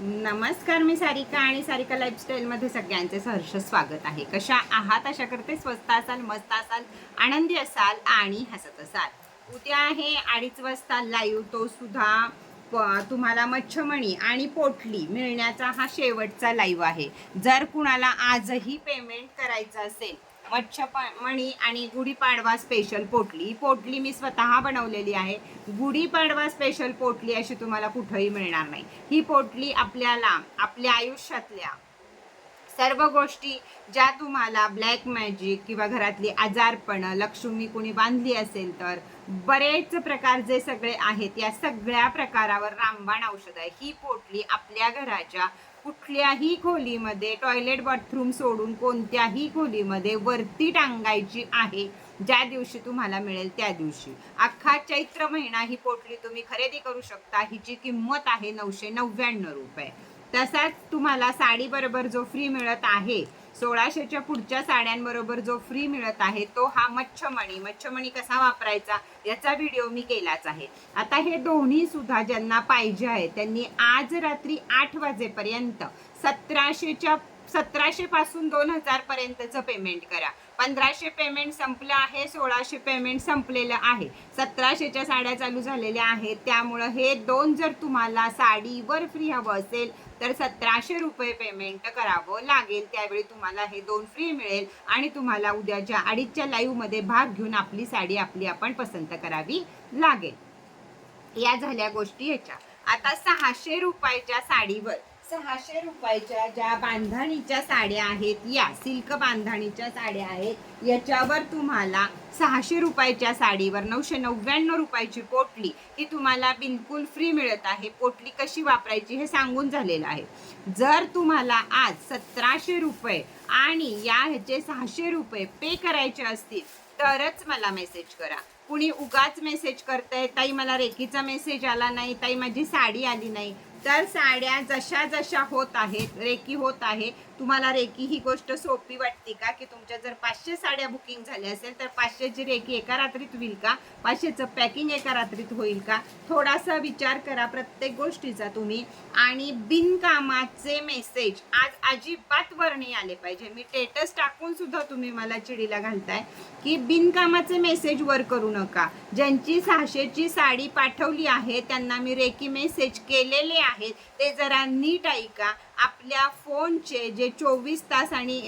नमस्कार मी सारिका आणि सारिका लाईफस्टाईलमध्ये सगळ्यांचे सहर्ष स्वागत आहे. कशा आहात? अशा करते स्वस्त असाल मस्त असाल आनंदी असाल आणि हसत असाल. उद्या आहे अडीच वाजता लाईव्ह तो सुद्धा तुम्हाला मच्छमणी आणि पोटली मिळण्याचा हा शेवटचा लाईव्ह आहे. जर कुणाला आजही पेमेंट करायचं असेल मच्छी आणि गुढीपाडवा स्पेशल पोटली. पोटली मी स्वतः बनवलेली आहे. गुढीपाडवा स्पेशल पोटली अशी तुम्हाला कुठंही मिळणार नाही. ही पोटली आपल्याला आपल्या आयुष्यातल्या सर्व गोष्टी ज्या तुम्हाला ब्लॅक मॅजिक किंवा घरातली आजारपणं लक्ष्मी कुणी बांधली असेल तर बरेच प्रकार जे सगळे आहेत या सगळ्या प्रकारावर रामबाण औषध आहे. ही पोटली आपल्या घराच्या कुठल्याही खोलीमध्ये टॉयलेट बाथरूम सोडून कोणत्याही खोलीमध्ये वरती टांगायची आहे ज्या दिवशी तुम्हाला मिळेल त्या दिवशी. अख्खा चैत्र महिना ही पोटली तुम्ही खरेदी करू शकता हिची किंमत आहे नऊशे नव्याण्णव रुपये. तसाच तुम्हाला साडीबरोबर जो फ्री मिळत आहे सोळाशेच्या पुढच्या साड्यांबरोबर जो फ्री मिळत आहे तो हा मच्छमणी. मच्छमणी कसा वापरायचा याचा व्हिडिओ मी केलाच आहे. आता हे दोन्ही सुद्धा ज्यांना पाहिजे आहे त्यांनी आज रात्री आठ वाजेपर्यंत सतराशेच्या सतराशे पासून दोन हजार पर्यंतचं पेमेंट करा. पंधराशे पेमेंट संपलं आहे सोळाशे पेमेंट संपलेलं आहे. सतराशेच्या साड्या चालू झालेल्या आहेत त्यामुळं हे दोन जर तुम्हाला साडीवर फ्री हवं असेल तर सतराशे रुपये पेमेंट करावं लागेल. त्यावेळी तुम्हाला हे दोन फ्री मिळेल आणि तुम्हाला उद्याच्या अडीचच्या लाईव्हमध्ये भाग घेऊन आपली साडी आपली आपण पसंत करावी लागेल. या झाल्या गोष्टी ह्याच्या. आता सहाशे रुपयाच्या साडीवर सहाशे रुपयाच्या ज्या बांधणीच्या साड्या आहेत या सिल्क बांधणीच्या साड्या आहेत याच्यावर तुम्हाला सहाशे रुपयाच्या साडीवर नऊशे नव्याण्णव रुपयाची पोटली ही तुम्हाला बिलकुल फ्री मिळत आहे. पोटली कशी वापरायची हे सांगून झालेलं आहे. जर तुम्हाला आज सतराशे रुपये आणि या ह्याचे सहाशे रुपये पे करायचे असतील तरच मला मेसेज करा. कुणी उगाच मेसेज करतंय ताई मला रेखीचा मेसेज आला नाही ताई माझी साडी आली नाही. तर साड्या जशा जशा होत आहेत रेकी होत आहे तुम्हाला रेकी ही गोष्ट सोपी वाटते का? की तुमच्या जर पाचशे साड्या बुकिंग झाल्या असेल तर पाचशेची रेकी एका रात्रीत होईल का? पाचशेचं पॅकिंग एका रात्रीत होईल का? थोडासा विचार करा प्रत्येक गोष्टीचा तुम्ही. आणि बिनकामाचे मेसेज आज अजिबात वरणी आले पाहिजे. मी टेटस टाकून सुद्धा तुम्ही मला चिडीला घालताय. की बिनकामाचे मेसेज वर करू नका. ज्यांची सहाशेची साडी पाठवली आहे त्यांना मी रेकी मेसेज केलेले आहेत. ते जरा नीट ऐका. आपल्या फोनचे जे चोवीस तास आणि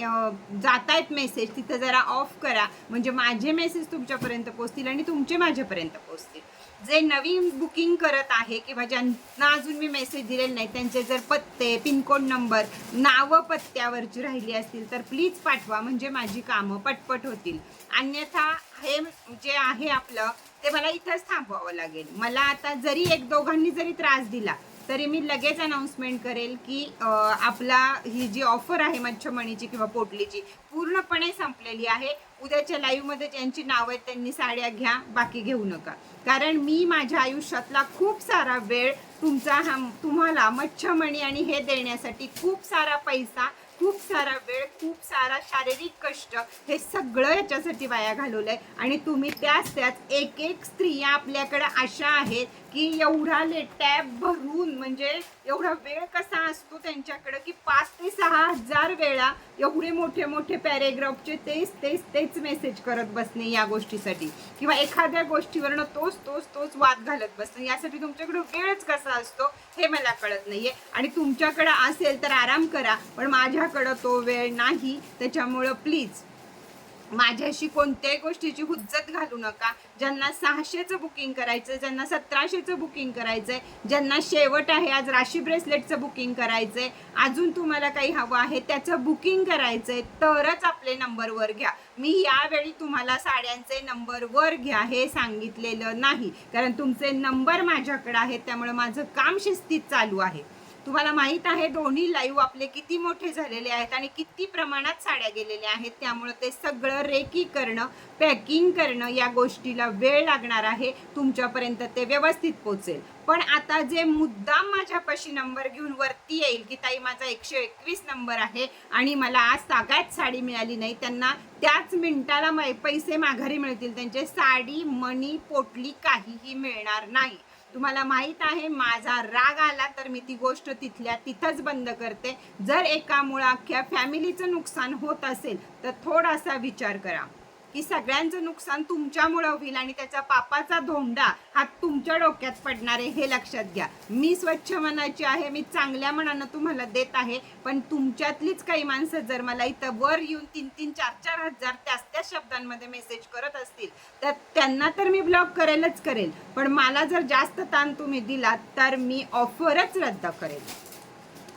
जात आहेत मेसेज तिथं जरा ऑफ करा. म्हणजे माझे मेसेज तुमच्यापर्यंत पोचतील आणि तुमचे माझ्यापर्यंत पोहोचतील. जे नवीन बुकिंग करत आहे किंवा ज्यांना अजून मी मेसेज दिलेले नाही त्यांचे जर पत्ते पिनकोड नंबर नावं पत्त्यावरची राहिली असतील तर प्लीज पाठवा म्हणजे माझी कामं पटपट होतील. अन्यथा हे जे आहे आपलं ते मला इथंच थांबवावं लागेल. मला आता जरी एक दोघांनी जरी त्रास दिला तरी मी लगेच अनाऊन्समेंट करेल की आपला ही जी ऑफर आहे मच्छमणीची किंवा पोटलीची पूर्णपणे संपलेली आहे. उद्याच्या लाईव्हमध्ये ज्यांची नावं आहेत त्यांनी साड्या घ्या बाकी घेऊ नका. कारण मी माझ्या आयुष्यातला खूप सारा वेळ तुमचा हा तुम्हाला मच्छमणी आणि हे देण्यासाठी खूप सारा पैसा खूप सारा वेळ खूप सारा शारीरिक कष्ट हे सगळं याच्यासाठी वाया घालवलं आहे आणि तुम्ही त्याच त्याच एक एक स्त्रिया आपल्याकडे अशा आहेत की एवढा टॅब भरून म्हणजे एवढा वेळ कसा असतो त्यांच्याकडं की पाच ते सहा हजार वेळा एवढे मोठे मोठे पॅरेग्राफचे तेच तेच तेच मेसेज करत बसणे या गोष्टीसाठी. किंवा एखाद्या गोष्टीवरनं तोच तोच तोच वाद घालत बसणे. यासाठी तुमच्याकडे वेळच कसा असतो हे मला कळत नाहीये. आणि तुमच्याकडं असेल तर आराम करा पण माझ्याकडं तो वेळ नाही. त्याच्यामुळं प्लीज माझ्याशी कोणत्याही गोष्टीची हुज्जत घालू नका. ज्यांना सहाशेचं बुकिंग करायचं आहे ज्यांना सतराशेचं बुकिंग करायचं आहे ज्यांना शेवट आहे आज राशी ब्रेसलेटचं बुकिंग करायचं आहे अजून तुम्हाला काही हवं आहे त्याचं बुकिंग करायचं आहे तरच आपले नंबरवर घ्या. मी यावेळी तुम्हाला साड्यांचे नंबरवर घ्या हे सांगितलेलं नाही. कारण तुमचे नंबर माझ्याकडे आहेत त्यामुळे माझं काम शिस्तीत चालू आहे. तुम्हाला माहीत आहे दोन्ही लाईव्ह आपले किती मोठे झालेले आहेत आणि किती प्रमाणात साड्या गेलेल्या आहेत. त्यामुळे ते सगळं रेकी करणं पॅकिंग करणं या गोष्टीला वेळ लागणार आहे. तुमच्यापर्यंत ते व्यवस्थित पोचेल पण आता जे मुद्दाम माझ्यापाशी नंबर घेऊन वरती येईल की ताई माझा एकशे एकवीस नंबर आहे आणि मला आज सगळ्यात साडी मिळाली नाही त्यांना त्याच मिनिटाला पैसे माघारी मिळतील. त्यांचे साडी मणी पोटली काहीही मिळणार नाही. तुम्हाला माहीत आहे माझा राग आला तर मी ती गोष्ट तिथल्या तिथंच बंद करते. जर एकामुळं अख्ख्या फॅमिलीचं नुकसान होत असेल तर थोडासा विचार करा. की सगळ्यांचं नुकसान तुमच्यामुळं होईल आणि त्याचा पापाचा धोंडा हा तुमच्या डोक्यात पडणार आहे हे लक्षात घ्या. मी स्वच्छ मनाची आहे मी चांगल्या मनानं तुम्हाला देत आहे पण तुमच्यातलीच काही माणसं जर मला इथं वर येऊन तीन तीन चार चार हजार त्याच त्याच शब्दांमध्ये मेसेज करत असतील तर त्यांना तर मी ब्लॉक करेलच करेल. पण मला जर जास्त ताण तुम्ही दिलात तर मी ऑफरच रद्द करेल.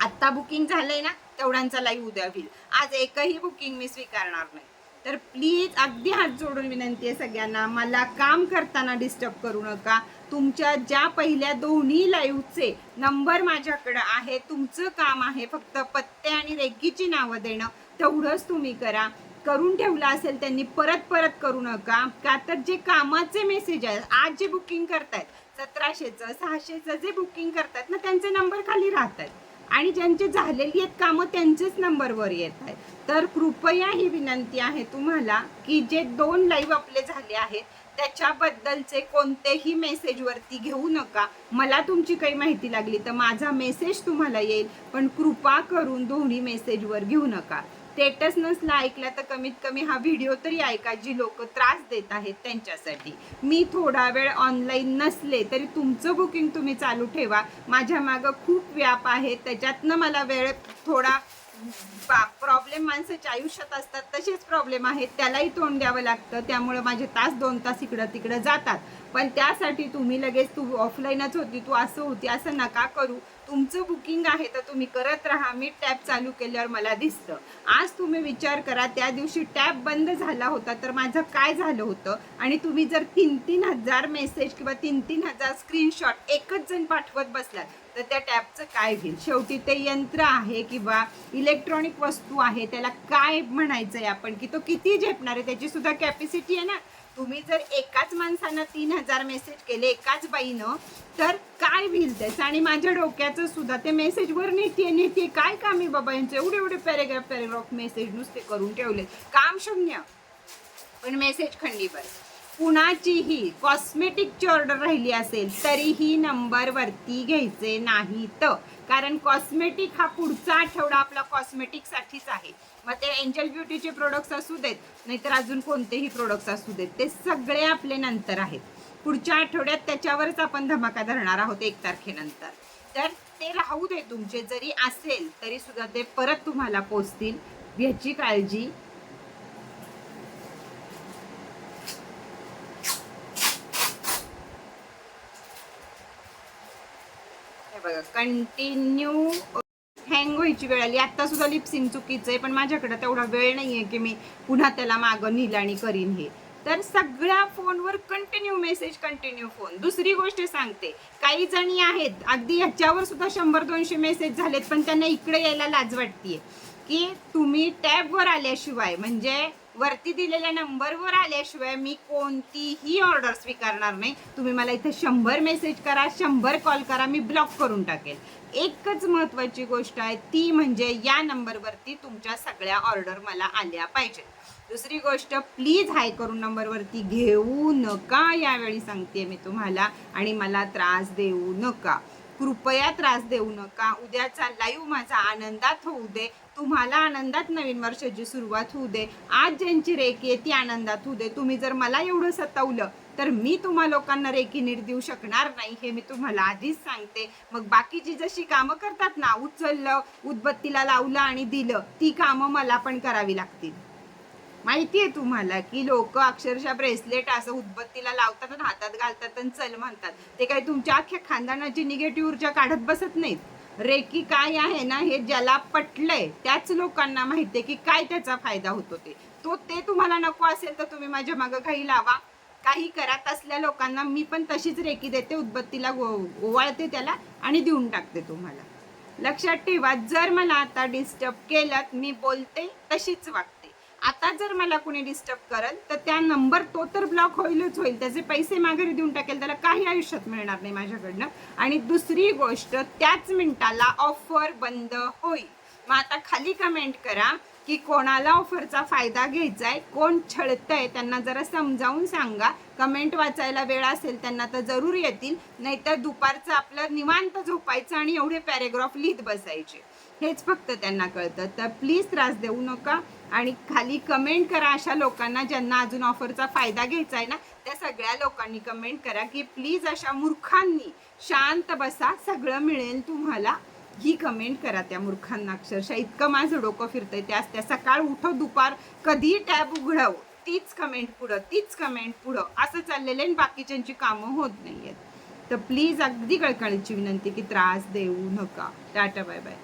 आत्ता बुकिंग झालंय ना तेवढ्यांचा लाईव्ह उद्या होईल. आज एकही बुकिंग मी स्वीकारणार नाही. तर प्लीज अगदी हात जोडून विनंती आहे सगळ्यांना मला काम करताना डिस्टर्ब करू नका. तुमच्या ज्या पहिल्या दोन्ही लाईव्हचे नंबर माझ्याकडं आहे तुमचं काम आहे फक्त पत्ते आणि रेकीची नावं देणं तेवढंच तुम्ही करा. करून ठेवलं असेल त्यांनी परत परत करू नका. का तर जे कामाचे मेसेज आहेत आज जे बुकिंग करतायत सतराशेचं सहाशेचं जे बुकिंग करतायत ना त्यांचे नंबर खाली राहतात आणि ज्यांचे झालेली आहेत कामं त्यांचेच नंबरवर येत आहेत. तर कृपया ही विनंती आहे तुम्हाला की जे दोन लाईव्ह आपले झाले आहेत त्याच्याबद्दलचे कोणतेही मेसेजवरती घेऊ नका. मला तुमची काही माहिती लागली तर माझा मेसेज तुम्हाला येईल पण कृपा करून दोन्ही मेसेजवर घेऊ नका. स्टेटस नसला ऐकला तर कमीत कमी हा व्हिडिओ तरी ऐका जी लोक त्रास देत आहेत त्यांच्यासाठी. मी थोडा वेळ ऑनलाईन नसले तरी तुमचं बुकिंग तुम्ही चालू ठेवा. माझ्या मागं खूप व्याप आहे. त्याच्यातनं मला वेळ थोडा प्रॉब्लेम माणसाच्या आयुष्यात असतात तसेच प्रॉब्लेम आहेत. त्यालाही तोंड द्यावं लागतं. त्यामुळं माझे तास दोन तास इकडं तिकडं जातात. पण त्यासाठी तुम्ही लगेच तू ऑफलाईनच होती तू असं होती असं नका करू. तुमचं बुकिंग आहे तर तुम्ही करत राहा. मी टॅब चालू केल्यावर मला दिसतं. आज तुम्ही विचार करा त्या दिवशी टॅब बंद झाला होता तर माझं काय झालं होतं? आणि तुम्ही जर तीन तीन हजार मेसेज किंवा तीन तीन हजार स्क्रीनशॉट एकच जण पाठवत बसलात तर त्या टॅबचं काय घेईल? शेवटी ते यंत्र आहे किंवा इलेक्ट्रॉनिक वस्तू आहे त्याला काय म्हणायचं आहे आपण? की तो किती झेपणार आहे? त्याची सुद्धा कॅपॅसिटी आहे ना. तुम्ही जर एकाच माणसानं तीन हजार मेसेज केले एकाच बाईनं तर काय होईल त्याचं आणि माझ्या डोक्याचं सुद्धा ते मेसेजवर नेते नेते काय काम आहे बाबा यांचे? एवढे एवढे पॅरेग्राफ पॅरेग्राफ मेसेज नुसते करून ठेवले काम शून्य. पण मेसेज खंडीवर कुणाचीही कॉस्मेटिकची ऑर्डर राहिली असेल तरीही नंबरवरती घ्यायचे घ्यायचे नाहीत. कारण कॉस्मेटिक हा पुढचा आठवडा आपला कॉस्मेटिकसाठीच आहे. मग ते एंजल ब्युटीचे प्रोडक्ट्स असू देत नाहीतर अजून कोणतेही प्रोडक्ट्स असू देत. ते सगळे आपले नंतर आहेत. पुढच्या आठवड्यात त्याच्यावरच आपण धमाका धरणार आहोत एक तारखेनंतर. तर ते राहू दे तुमचे. जरी असेल तरी सुद्धा ते परत तुम्हाला पोचतील. याची काळजी बघा कंटिन्यू हँग व्हायची वेळ आली. आता सुद्धा लिप्सिंग चुकीचं आहे पण माझ्याकडे तेवढा वेळ नाही आहे की मी पुन्हा त्याला मागं नेलं आणि करीन हे. तर सगळ्या फोनवर कंटिन्यू मेसेज कंटिन्यू फोन दुसरी गोष्ट सांगते काही जणी आहेत अगदी ह्याच्यावर सुद्धा शंभर दोनशे मेसेज झालेत पण त्यांना इकडे यायला लाज वाटतीये. की तुम्ही टॅबवर आल्याशिवाय म्हणजे वरती दिलेल्या नंबरवर आल्याशिवाय मी कोणतीही ऑर्डर स्वीकारणार नाही. तुम्ही मला इथे शंभर मेसेज करा शंभर कॉल करा मी ब्लॉक करून टाकेल. एकच महत्त्वाची गोष्ट आहे ती म्हणजे या नंबरवरती तुमच्या सगळ्या ऑर्डर मला आल्या पाहिजेत. दुसरी गोष्ट प्लीज हाय करून नंबरवरती घेऊ नका यावेळी सांगते मी तुम्हाला आणि मला त्रास देऊ नका. कृपया त्रास देऊ नका. उद्याचा लाईव्ह माझा आनंदात होऊ दे. तुम्हाला आनंदात नवीन वर्षाची सुरुवात होऊ दे. आज ज्यांची रेकी आहे ती आनंदात होऊ दे. तुम्ही जर मला एवढं सतावलं तर मी तुम्हा लोकांना रेकी नीट देऊ शकणार नाही हे मी तुम्हाला आधीच सांगते. मग बाकीची जशी कामं करतात ना उचललं उदबत्तीला लावलं आणि दिलं ती कामं मला पण करावी लागतील. माहिती आहे तुम्हाला की लोक अक्षरशः ब्रेसलेट असं उदबत्तीला लावतात आणि हातात घालतात आणि चल म्हणतात. ते काही तुमच्या अख्ख्या खानदानाची निगेटिव्ह ऊर्जा काढत बसत नाहीत. रेकी काय आहे ना हे ज्याला पटलंय त्याच लोकांना माहिती आहे की काय त्याचा फायदा होतो ते. तो ते तुम्हाला नको असेल तर तुम्ही माझ्या मागं काही लावा. काही करा तसल्या लोकांना मी पण तशीच रेकी देते उदबत्तीला ओवाळते त्याला आणि देऊन टाकते तुम्हाला. लक्षात ठेवा जर मला आता डिस्टर्ब केलं मी बोलते तशीच वागते. आता जर मला कुणी डिस्टर्ब करत तर त्या नंबर तो तर ब्लॉक होईलच होईल. त्याचे पैसे माघारी देऊन टाकेल त्याला काही आयुष्यात मिळणार नाही माझ्याकडनं. आणि दुसरी गोष्ट त्याच मिनिटाला ऑफर बंद होईल. मग आता खाली कमेंट करा की कोणाला ऑफरचा फायदा घ्यायचा आहे कोण छळतंय त्यांना जरा समजावून सांगा. कमेंट वाचायला वेळ असेल त्यांना तर जरूर येतील. नाहीतर दुपारचं आपलं निवांत झोपायचं आणि एवढे पॅरेग्राफ लिहित बसायचे. हेच फक्त त्यांना कळतं. तर प्लीज त्रास देऊ नका. आणि खाली कमेंट करा अशा लोकांना ज्यांना अजून ऑफरचा फायदा घ्यायचा आहे ना त्या सगळ्या लोकांनी कमेंट करा की प्लीज अशा मूर्खांनी शांत बसा सगळं मिळेल तुम्हाला. ही कमेंट करा त्या मूर्खांना अक्षरशः. इतकं माझं डोकं फिरतंय. त्याच त्या सकाळ उठो दुपार कधी टॅब उघडव. तीच कमेंट पुढं तीच कमेंट पुढं. असं चाललेलं आहे आणि बाकीच्यांची कामं होत नाही आहेत तर प्लीज अगदी कळकळीची विनंती की त्रास देऊ नका. Tata bye bye